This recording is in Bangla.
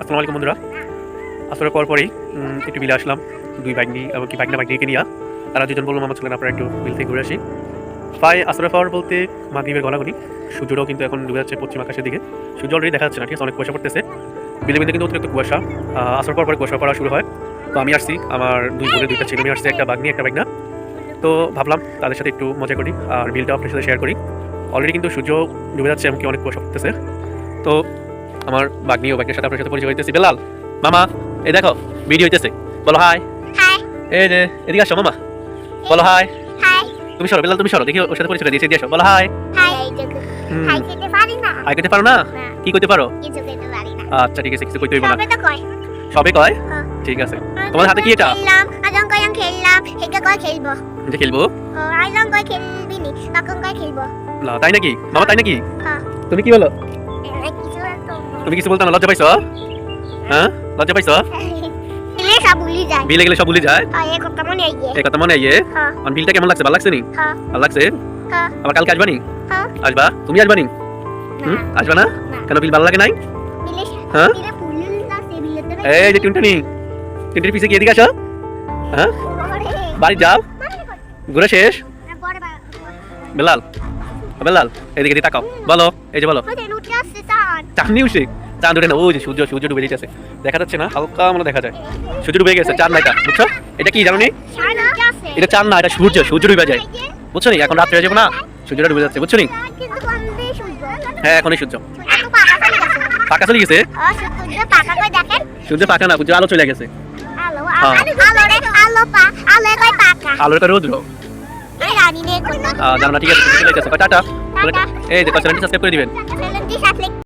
আসসালামু আলাইকুম বন্ধুরা। আসার পর পরেই একটু বিলে আসলাম। দুই বাইক নিয়ে এমনকি বাইক না বাইক নিয়ে। নিয়ে তারা দুজন বললাম আমার ছিলেন আপনারা একটু বিল থেকে ঘুরে আসি। প্রায় আসরের পাওয়ার বলতে মাগরীবের গলাগলি। সূর্যটাও কিন্তু এখন ডুবে যাচ্ছে পশ্চিম আকাশের দিকে। সূর্য অলরেডি দেখা যাচ্ছে না ঠিক আছে? অনেক কুয়াশা পড়তেছে। বিলে বিলে কিন্তু অতিরিক্ত কুয়াশা। আহ, আসার পর পরে কুয়াশা পড়া শুরু হয়। তো আমি আসছি আমার দুই বোনের দুইটা ছেলে। মেয়ে আসছে একটা বাঘ নিয়ে একটা বাইক না তো ভাবলাম তাদের সাথে একটু মজা করি আর বিলটা আপনার সাথে শেয়ার করি। অলরেডি কিন্তু সূর্য ডুবে যাচ্ছে এমনকি অনেক কুয়াশা পড়তেছে। তো আমার বাগনি ও বাগনির সাথে আপনার সাথে পরিচয় হইতেছি। বেলাল মামা এই দেখো ভিডিও হইতেছে। বলো হাই। হাই। এই যে এদিকে আসো মামা। বলো হাই। হাই। তুমি সরো বেলাল তুমি সরো। দেখি ওর সাথে পরিচয় দিয়েছি দিয়ে আসো। বলো হাই। হাই। হাই করতে পারো না? কি করতে পারো? কিছু খেতে পারি না। আচ্ছা ঠিক আছে কিছু করতে হইব না। তবে তো কয়। সবে কয়। ঠিক আছে। তোমার হাতে কি এটা? খেললাম আজন কয়ং খেললাম হেকে কয় খেলব? যে খেলব? ও আইলাম কয় খেলবি নি তখন কয় খেলব? না তাই নাকি? মামা তাই নাকি। তুমি কি বলো? তুমি কিছু বলতো না লজ্জা পাইছো? হ্যাঁ? লজ্জা পাইছো? খেলে সব ভুলি যায়। বিলে গেলে সব ভুলে যায়? হয় এই কথা মনে ইয়ে হ্যাঁ। বিলটা কেমন লাগছে? ভালো লাগছে নি? হ্যাঁ। ভালো লাগছে? হ্যাঁ। আবার কালকে আসবা নি? হ্যাঁ। আসবা? তুমি আসবা নি? হুম? আসবা না? কেন বিল ভালো লাগে নাই? বিলে হ্যাঁ? বিলে বিলে এই যে টুনটুনি। টুনটুনির পিছে গিয়ে এদিকে আসো। হ্যাঁ? বাড়ি যাও। ঘুরে শেষ। বড় বেলাল। বেলাল এদিকে তাকাও। বলো এই যে বলো। ওই যে লুটে আসছে চান। চাঁদ উঠে চাঁদ উঠে না ওই যে সূর্য সূর্য ডুবে যেতেছে দেখা যাচ্ছে না হালকা মনে দেখা যায়। সূর্য ডুবে গেছে চাঁদ না এটা বুঝছ? এটা কি জানো নি? এটা চাঁদ না এটা সূর্য সূর্য ডুবে যায়। বুঝছ নি? এখন রাত্রে হয়ে যাবে না সূর্যটা ডুবে যাচ্ছে বুঝছ নি? হ্যাঁ এখনই সূর্য। পাকা চলে গেছে? সূর্য পাকা না সূর্য আলো চলে গেছে। আলো হ্যাঁ। আলো রে আলো পা আলো কই পাকা আলোটা রোদ আমি জানি ঠিক আছে। টাটা। এই চ্যানেলটি সাবস্ক্রাইব করে দিবেন?